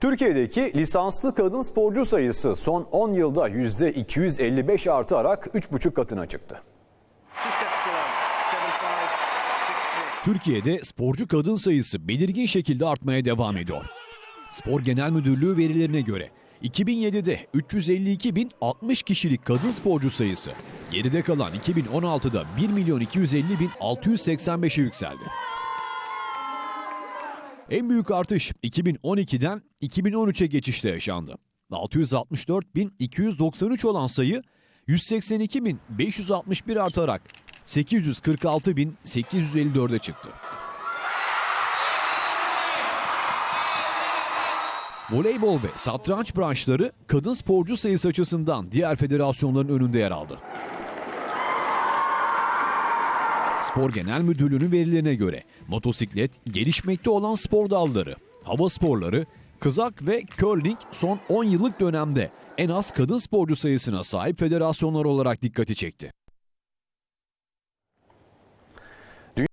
Türkiye'deki lisanslı kadın sporcu sayısı son 10 yılda %255 artarak 3,5 katına çıktı. Türkiye'de sporcu kadın sayısı belirgin şekilde artmaya devam ediyor. Spor Genel Müdürlüğü verilerine göre 2007'de 352.060 kişilik kadın sporcu sayısı geride kalan 2016'da 1 milyon 250 bin 685'e yükseldi. En büyük artış 2012'den 2013'e geçişte yaşandı. 664.293 olan sayı 182.561 artarak 846.854'e çıktı. Voleybol ve satranç branşları kadın sporcu sayısı açısından diğer federasyonların önünde yer aldı. Spor Genel Müdürlüğü'nün verilerine göre motosiklet gelişmekte olan spor dalları, hava sporları, kızak ve curling son 10 yıllık dönemde en az kadın sporcu sayısına sahip federasyonlar olarak dikkati çekti.